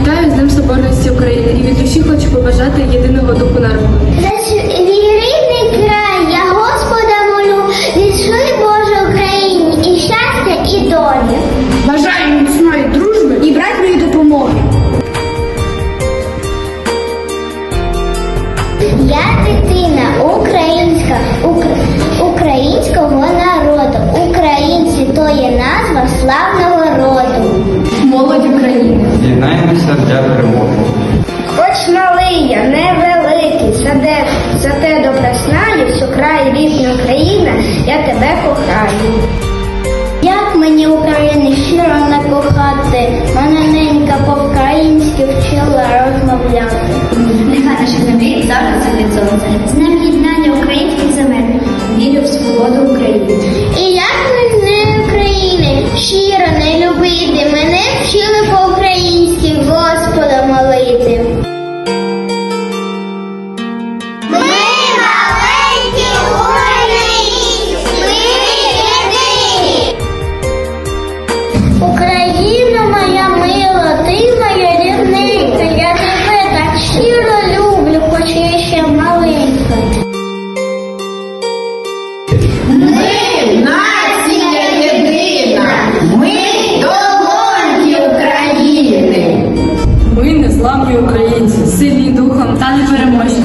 Вітаю з Днем Соборності України і від душі хочу побажати єдиного духу народу. За свій рідний край я Господа молю, відшли Боже Україні і щастя, і долі. Бажаю міцної дружби і братньої допомоги. Я дитина українська, укр- українського народу. Українці то є назва славного роду. Молодь України. Єднаємося для перемоги. Хоч малий я, невеликий, зате, зате добре знаю, що край рідна Україна, я тебе кохаю. Як мені України щиро не кохати, мене ненька по-українськи вчила розмовляти. Нехай наша землі завжди світить сонце. З ним єднання українських земель. Вірю в свободу України. І як ми з України щиро не любити, мене вчили українці, сильні духом та непереможні.